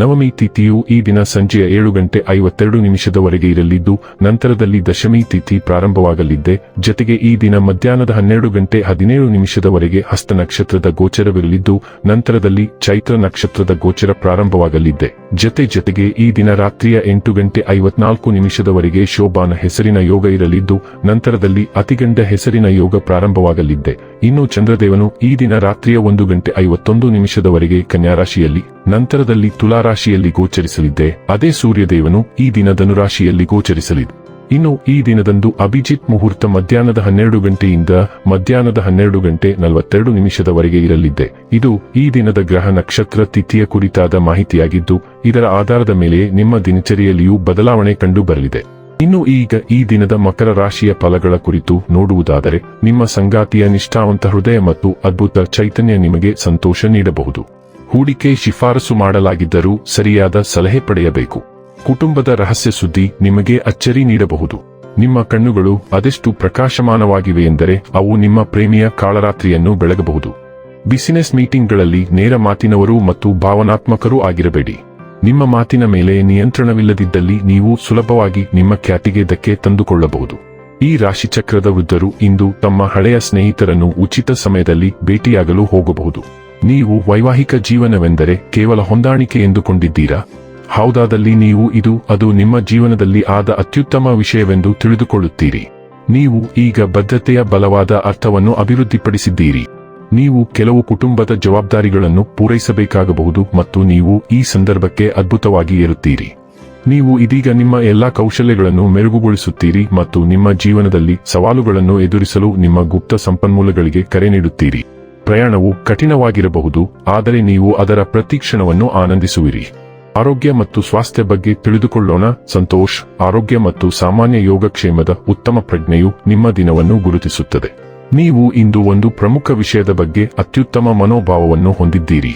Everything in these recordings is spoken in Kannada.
ನವಮಿ ತಿಥಿಯು ಈ ದಿನ ಸಂಜೆಯ ಏಳು ಗಂಟೆ ಐವತ್ತೆರಡು ನಿಮಿಷದವರೆಗೆ ಇರಲಿದ್ದು, ನಂತರದಲ್ಲಿ ದಶಮಿ ತಿಥಿ ಪ್ರಾರಂಭವಾಗಲಿದ್ದೆ. ಜತೆಗೆ ಈ ದಿನ ಮಧ್ಯಾಹ್ನದ ಹನ್ನೆರಡು ಗಂಟೆ ಹದಿನೇಳು ನಿಮಿಷದವರೆಗೆ ಹಸ್ತ ನಕ್ಷತ್ರದ ಗೋಚರವಿರಲಿದ್ದು, ನಂತರದಲ್ಲಿ ಚೈತ್ರ ನಕ್ಷತ್ರದ ಗೋಚರ ಪ್ರಾರಂಭವಾಗಲಿದ್ದೆ. ಜತೆ ಜತೆಗೆ ಈ ದಿನ ರಾತ್ರಿಯ ಎಂಟು ಗಂಟೆ ಐವತ್ನಾಲ್ಕು ನಿಮಿಷದವರೆಗೆ ಶೋಭಾನ ಹೆಸರಿನ ಯೋಗ ಇರಲಿದ್ದು, ನಂತರದಲ್ಲಿ ಅತಿಗಂಡ ಹೆಸರಿನ ಯೋಗ ಪ್ರಾರಂಭವಾಗಲಿದ್ದೆ. ಇನ್ನು ಚಂದ್ರದೇವನು ಈ ದಿನ ರಾತ್ರಿಯ ಒಂದು ಗಂಟೆ ಐವತ್ತೊಂದು ನಿಮಿಷದವರೆಗೆ ಕನ್ಯಾರಾಶಿಯಲ್ಲಿ, ನಂತರದಲ್ಲಿ ತುಲಾರಾಶಿಯಲ್ಲಿ ಗೋಚರಿಸಲಿದ್ದೆ, ಅದೇ ಸೂರ್ಯದೇವನು ಈ ದಿನ ಧನುರಾಶಿಯಲ್ಲಿ ಗೋಚರಿಸಲಿದೆ. ಇನ್ನು ಈ ದಿನದಂದು ಅಭಿಜಿತ್ ಮುಹೂರ್ತ ಮಧ್ಯಾಹ್ನದ ಹನ್ನೆರಡು ಗಂಟೆಯಿಂದ ಮಧ್ಯಾಹ್ನದ ಹನ್ನೆರಡು ಗಂಟೆ ನಲವತ್ತೆರಡು ನಿಮಿಷದವರೆಗೆ ಇರಲಿದ್ದೆ. ಇದು ಈ ದಿನದ ಗ್ರಹ ನಕ್ಷತ್ರ ತಿಥಿಯ ಕುರಿತಾದ ಮಾಹಿತಿಯಾಗಿದ್ದು, ಇದರ ಆಧಾರದ ಮೇಲೆ ನಿಮ್ಮ ದಿನಚರಿಯಲ್ಲಿಯೂ ಬದಲಾವಣೆ ಕಂಡು ಬರಲಿದೆ. ಇನ್ನು ಈಗ ಈ ದಿನದ ಮಕರ ರಾಶಿಯ ಫಲಗಳ ಕುರಿತು ನೋಡುವುದಾದರೆ, ನಿಮ್ಮ ಸಂಗಾತಿಯ ನಿಷ್ಠಾವಂತ ಹೃದಯ ಮತ್ತು ಅದ್ಭುತ ಚೈತನ್ಯ ನಿಮಗೆ ಸಂತೋಷ ನೀಡಬಹುದು. ಹೂಡಿಕೆ ಶಿಫಾರಸು ಮಾಡಲಾಗಿದ್ದರೂ ಸರಿಯಾದ ಸಲಹೆ ಪಡೆಯಬೇಕು. ಕುಟುಂಬದ ರಹಸ್ಯ ಸುದ್ದಿ ನಿಮಗೆ ಅಚ್ಚರಿ ನೀಡಬಹುದು. ನಿಮ್ಮ ಕಣ್ಣುಗಳು ಅದೆಷ್ಟು ಪ್ರಕಾಶಮಾನವಾಗಿವೆ ಎಂದರೆ ಅವು ನಿಮ್ಮ ಪ್ರೇಮಿಯ ಕಾಳರಾತ್ರಿಯನ್ನು ಬೆಳಗಬಹುದು. ಬಿಸಿನೆಸ್ ಮೀಟಿಂಗ್ಗಳಲ್ಲಿ ನೇರ ಮಾತಿನವರು ಮತ್ತು ಭಾವನಾತ್ಮಕರೂ ಆಗಿರಬೇಡಿ. ನಿಮ್ಮ ಮಾತಿನ ಮೇಲೆ ನಿಯಂತ್ರಣವಿಲ್ಲದಿದ್ದಲ್ಲಿ ನೀವು ಸುಲಭವಾಗಿ ನಿಮ್ಮ ಖ್ಯಾತಿಗೆ ಧಕ್ಕೆ ತಂದುಕೊಳ್ಳಬಹುದು. ಈ ರಾಶಿಚಕ್ರದ ವೃದ್ಧರು ಇಂದು ತಮ್ಮ ಹಳೆಯ ಸ್ನೇಹಿತರನ್ನು ಉಚಿತ ಸಮಯದಲ್ಲಿ ಭೇಟಿಯಾಗಲು ಹೋಗಬಹುದು. ನೀವು ವೈವಾಹಿಕ ಜೀವನವೆಂದರೆ ಕೇವಲ ಹೊಂದಾಣಿಕೆ ಎಂದುಕೊಂಡಿದ್ದೀರಾ? ಹೌದಾದಲ್ಲಿ ನೀವು ಇದು, ಅದು ನಿಮ್ಮ ಜೀವನದಲ್ಲಿ ಆದ ಅತ್ಯುತ್ತಮ ವಿಷಯವೆಂದು ತಿಳಿದುಕೊಳ್ಳುತ್ತೀರಿ. ನೀವು ಈಗ ಬದ್ಧತೆಯ ಬಲವಾದ ಅರ್ಥವನ್ನು ಅಭಿವೃದ್ಧಿಪಡಿಸಿದ್ದೀರಿ. ನೀವು ಕೆಲವು ಕುಟುಂಬದ ಜವಾಬ್ದಾರಿಗಳನ್ನು ಪೂರೈಸಬೇಕಾಗಬಹುದು ಮತ್ತು ನೀವು ಈ ಸಂದರ್ಭಕ್ಕೆ ಅದ್ಭುತವಾಗಿ ಏರುತ್ತೀರಿ. ನೀವು ಇದೀಗ ನಿಮ್ಮ ಎಲ್ಲಾ ಕೌಶಲ್ಯಗಳನ್ನು ಮೆರುಗುಗೊಳಿಸುತ್ತೀರಿ ಮತ್ತು ನಿಮ್ಮ ಜೀವನದಲ್ಲಿ ಸವಾಲುಗಳನ್ನು ಎದುರಿಸಲು ನಿಮ್ಮ ಗುಪ್ತ ಸಂಪನ್ಮೂಲಗಳಿಗೆ ಕರೆ ನೀಡುತ್ತೀರಿ. ಪ್ರಯಾಣವು ಕಠಿಣವಾಗಿರಬಹುದು, ಆದರೆ ನೀವು ಅದರ ಪ್ರತಿಕ್ಷಣವನ್ನು ಆನಂದಿಸುವಿರಿ. ಆರೋಗ್ಯ ಮತ್ತು ಸ್ವಾಸ್ಥ್ಯ ಬಗ್ಗೆ ತಿಳಿದುಕೊಳ್ಳೋಣ. ಸಂತೋಷ್, ಆರೋಗ್ಯ ಮತ್ತು ಸಾಮಾನ್ಯ ಯೋಗಕ್ಷೇಮದ ಉತ್ತಮ ಪ್ರಜ್ಞೆಯು ನಿಮ್ಮ ದಿನವನ್ನು ಗುರುತಿಸುತ್ತದೆ. ನೀವು ಇಂದು ಒಂದು ಪ್ರಮುಖ ವಿಷಯದ ಬಗ್ಗೆ ಅತ್ಯುತ್ತಮ ಮನೋಭಾವವನ್ನು ಹೊಂದಿದ್ದೀರಿ.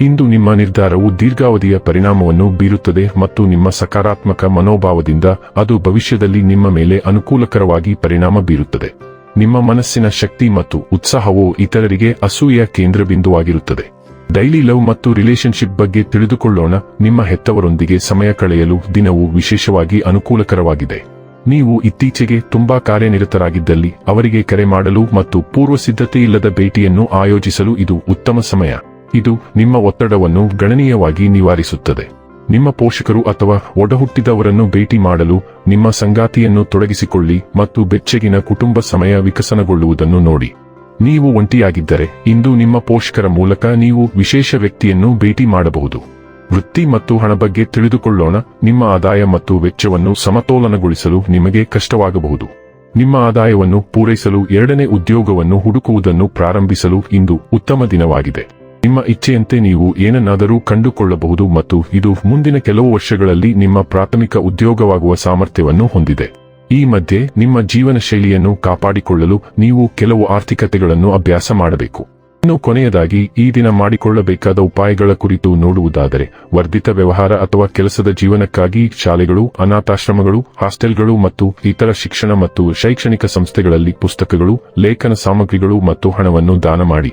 ಇಂದು ನಿಮ್ಮ ನಿರ್ಧಾರವು ದೀರ್ಘಾವಧಿಯ ಪರಿಣಾಮವನ್ನು ಬೀರುತ್ತದೆ ಮತ್ತು ನಿಮ್ಮ ಸಕಾರಾತ್ಮಕ ಮನೋಭಾವದಿಂದ ಅದು ಭವಿಷ್ಯದಲ್ಲಿ ನಿಮ್ಮ ಮೇಲೆ ಅನುಕೂಲಕರವಾಗಿ ಪರಿಣಾಮ ಬೀರುತ್ತದೆ. ನಿಮ್ಮ ಮನಸ್ಸಿನ ಶಕ್ತಿ ಮತ್ತು ಉತ್ಸಾಹವು ಇತರರಿಗೆ ಅಸೂಯೆಯ ಕೇಂದ್ರಬಿಂದುವಾಗಿರುತ್ತದೆ. ಡೈಲಿ ಲವ್ ಮತ್ತು ರಿಲೇಶನ್ಶಿಪ್ ಬಗ್ಗೆ ತಿಳಿದುಕೊಳ್ಳೋಣ. ನಿಮ್ಮ ಹೆತ್ತವರೊಂದಿಗೆ ಸಮಯ ಕಳೆಯಲು ದಿನವು ವಿಶೇಷವಾಗಿ ಅನುಕೂಲಕರವಾಗಿದೆ. ನೀವು ಇತ್ತೀಚೆಗೆ ತುಂಬಾ ಕಾರ್ಯನಿರತರಾಗಿದ್ದಲ್ಲಿ ಅವರಿಗೆ ಕರೆ ಮಾಡಲು ಮತ್ತು ಪೂರ್ವ ಸಿದ್ಧತೆಯಿಲ್ಲದ ಭೇಟಿಯನ್ನು ಆಯೋಜಿಸಲು ಇದು ಉತ್ತಮ ಸಮಯ. ಇದು ನಿಮ್ಮ ಒತ್ತಡವನ್ನು ಗಣನೀಯವಾಗಿ ನಿವಾರಿಸುತ್ತದೆ. ನಿಮ್ಮ ಪೋಷಕರು ಅಥವಾ ಒಡಹುಟ್ಟಿದವರನ್ನು ಭೇಟಿ ಮಾಡಲು ನಿಮ್ಮ ಸಂಗಾತಿಯನ್ನು ತೊಡಗಿಸಿಕೊಳ್ಳಿ ಮತ್ತು ಬೆಚ್ಚಗಿನ ಕುಟುಂಬ ಸಮಯ ವಿಕಸನಗೊಳ್ಳುವುದನ್ನು ನೋಡಿ. ನೀವು ಒಂಟಿಯಾಗಿದ್ದರೆ ಇಂದು ನಿಮ್ಮ ಪೋಷಕರ ಮೂಲಕ ನೀವು ವಿಶೇಷ ವ್ಯಕ್ತಿಯನ್ನು ಭೇಟಿ ಮಾಡಬಹುದು. ವೃತ್ತಿ ಮತ್ತು ಹಣ ಬಗ್ಗೆ ತಿಳಿದುಕೊಳ್ಳೋಣ, ನಿಮ್ಮ ಆದಾಯ ಮತ್ತು ವೆಚ್ಚವನ್ನು ಸಮತೋಲನಗೊಳಿಸಲು ನಿಮಗೆ ಕಷ್ಟವಾಗಬಹುದು. ನಿಮ್ಮ ಆದಾಯವನ್ನು ಪೂರೈಸಲು ಎರಡನೇ ಉದ್ಯೋಗವನ್ನು ಹುಡುಕುವುದನ್ನು ಪ್ರಾರಂಭಿಸಲು ಇಂದು ಉತ್ತಮ ದಿನವಾಗಿದೆ. ನಿಮ್ಮ ಇಚ್ಛೆಯಂತೆ ನೀವು ಏನನ್ನಾದರೂ ಕಂಡುಕೊಳ್ಳಬಹುದು ಮತ್ತು ಇದು ಮುಂದಿನ ಕೆಲವು ವರ್ಷಗಳಲ್ಲಿ ನಿಮ್ಮ ಪ್ರಾಥಮಿಕ ಉದ್ಯೋಗವಾಗುವ ಸಾಮರ್ಥ್ಯವನ್ನು ಹೊಂದಿದೆ. ಈ ಮಧ್ಯೆ ನಿಮ್ಮ ಜೀವನ ಶೈಲಿಯನ್ನು ಕಾಪಾಡಿಕೊಳ್ಳಲು ನೀವು ಕೆಲವು ಆರ್ಥಿಕತೆಗಳನ್ನು ಅಭ್ಯಾಸ ಮಾಡಬೇಕು. ಇನ್ನು ಕೊನೆಯದಾಗಿ, ಈ ದಿನ ಮಾಡಿಕೊಳ್ಳಬೇಕಾದ ಉಪಾಯಗಳ ಕುರಿತು ನೋಡುವುದಾದರೆ, ವರ್ಧಿತ ವ್ಯವಹಾರ ಅಥವಾ ಕೆಲಸದ ಜೀವನಕ್ಕಾಗಿ ಶಾಲೆಗಳು, ಅನಾಥಾಶ್ರಮಗಳು, ಹಾಸ್ಟೆಲ್ಗಳು ಮತ್ತು ಇತರ ಶಿಕ್ಷಣ ಮತ್ತು ಶೈಕ್ಷಣಿಕ ಸಂಸ್ಥೆಗಳಲ್ಲಿ ಪುಸ್ತಕಗಳು, ಲೇಖನ ಸಾಮಗ್ರಿಗಳು ಮತ್ತು ಹಣವನ್ನು ದಾನ ಮಾಡಿ.